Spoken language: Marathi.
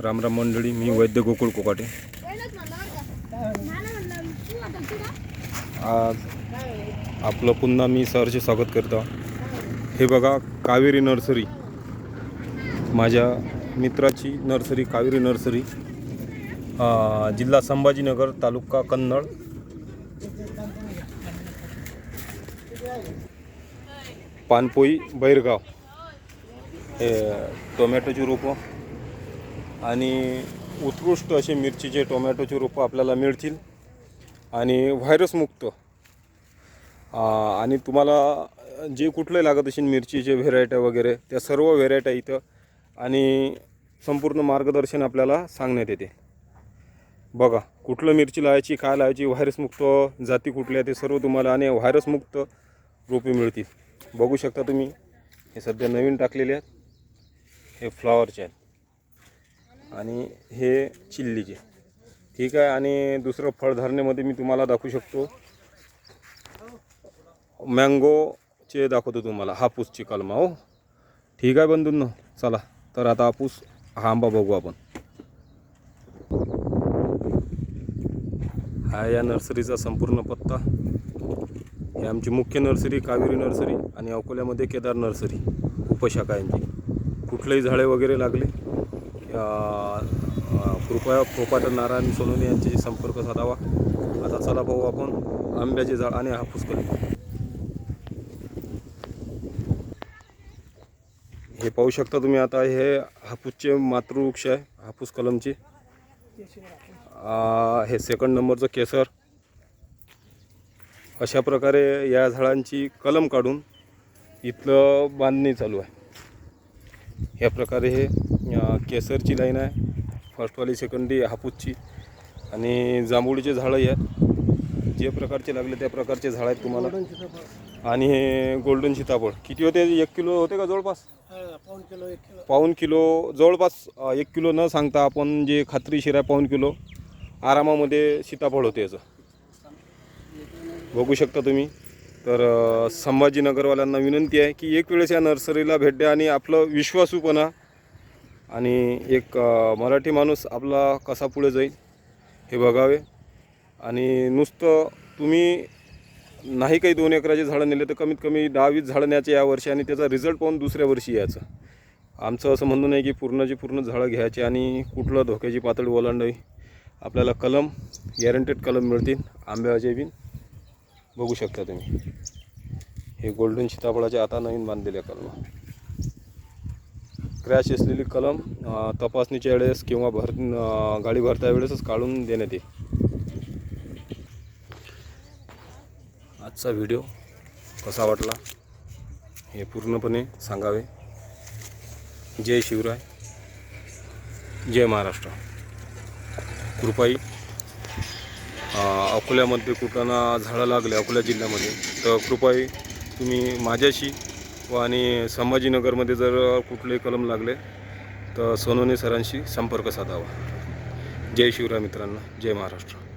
रामराम मंडळी मी वैद्य गोकुळ कोकाटे. आज आपलं पुन्हा मी सरचे स्वागत करतो. हे बघा कावेरी नर्सरी. माझ्या मित्राची नर्सरी कावेरी नर्सरी. जिल्हा संभाजीनगर तालुका कन्नड. पानपोई बैरगाव. हे टोमॅटोची रोपं. आणि उत्कृष्ट असे मिरचीचे टोमॅटोचे रोपं आपल्याला मिळतील आणि व्हायरसमुक्त आणि तुम्हाला जे कुठले लागत असेल मिरचीचे व्हेरायट्या वगैरे त्या सर्व व्हेरायट्या इथं. आणि संपूर्ण मार्गदर्शन आपल्याला सांगण्यात येते. बघा कुठलं मिरची लावायची काय लावायची व्हायरसमुक्त जाती कुठल्या ते सर्व तुम्हाला आणि व्हायरसमुक्त रोपे मिळतील. बघू शकता तुम्ही हे सध्या नवीन टाकलेले आहेत. हे फ्लॉवरचे आहेत आणि हे चिल्लीचे. ठीक आहे आणि दुसरं फळधारणेमध्ये मी तुम्हाला दाखवू शकतो. मँगोचे दाखवतो तुम्हाला हापूसची कलमा हो. ठीक आहे बंधूंनो चला तर आता हापूस हा आंबा बघू आपण. हा या नर्सरीचा संपूर्ण पत्ता. ही आमची मुख्य नर्सरी कावेरी नर्सरी आणि अकोल्यामध्ये केदार नर्सरी उपशाखा यांची. कुठलेही झाडे वगैरे लागले कृपया पोपाट नारायण सोनोने यांच्याशी संपर्क साधावा. आता चला भाऊ आपण आंब्याचे झाड आणि हापूस कलम हे पाहू शकता तुम्ही आता हे हापूसचे मातृवृक्ष आहे हापूस कलमचे. हे सेकंड नंबरचं केसर. अशा प्रकारे या झाडांची कलम काढून इथलं बांधणी चालू आहे. ह्या प्रकारे हे केसरची लाईन आहे. फर्स्टवाली सेकंडली हापूसची. आणि जांभुळीचे झाडंही आहेत जे प्रकारचे लागले त्या प्रकारचे झाड आहेत तुम्हाला. आणि हे गोल्डन सीताफळ. किती होते? एक किलो होते का जवळपास? पाऊन किलो एक किलो. पाऊन किलो जवळपास एक किलो न सांगता आपण जे खात्रीशीर आहे पाऊन किलो आरामामध्ये सीताफळ होते याचं. बघू शकता तुम्ही. तर संभाजीनगरवाल्यांना विनंती आहे की एक वेळेस या नर्सरीला भेट द्या आणि आपलं विश्वासूपणा आणि एक मराठी माणूस आपला कसा पुढे जाईल हे बघावे. आणि नुसतं तुम्ही नाही काही दोन एकराचे झाडं नेले तर कमीत कमी दहा वीस झाडं न्यायचे या वर्षी आणि त्याचा रिझल्ट पाहून दुसऱ्या वर्षी यायचं. आमचं असं म्हणणं नाही की पूर्णची पूर्ण झाडं घ्यायची आणि कुठलं धोक्याची पातळी ओलांडावी. आपल्याला कलम गॅरंटेड कलम मिळतील. आंब्याचे बीन बघू शकता तुम्ही. हे गोल्डन सीताफळाचे आता नवीन बांधलेल्या कलम. क्रॅश असलेली कलम तपासणीच्या वेळेस किंवा भर गाडी भरता वेळेसच काढून देण्यात येईल. आजचा व्हिडिओ कसा वाटला हे पूर्णपणे सांगावे. जय शिवराय. जय महाराष्ट्र. कृपाई अकोल्यामध्ये कुठं झाडं लागले अकोला जिल्ह्यामध्ये. तर कृपाई तुम्ही माझ्याशी व आणि संभाजीनगरमध्ये जर कुठले कलम लागले तर सोनवणे सरांशी संपर्क साधावा. जय शिवराय मित्रांनो जय महाराष्ट्र.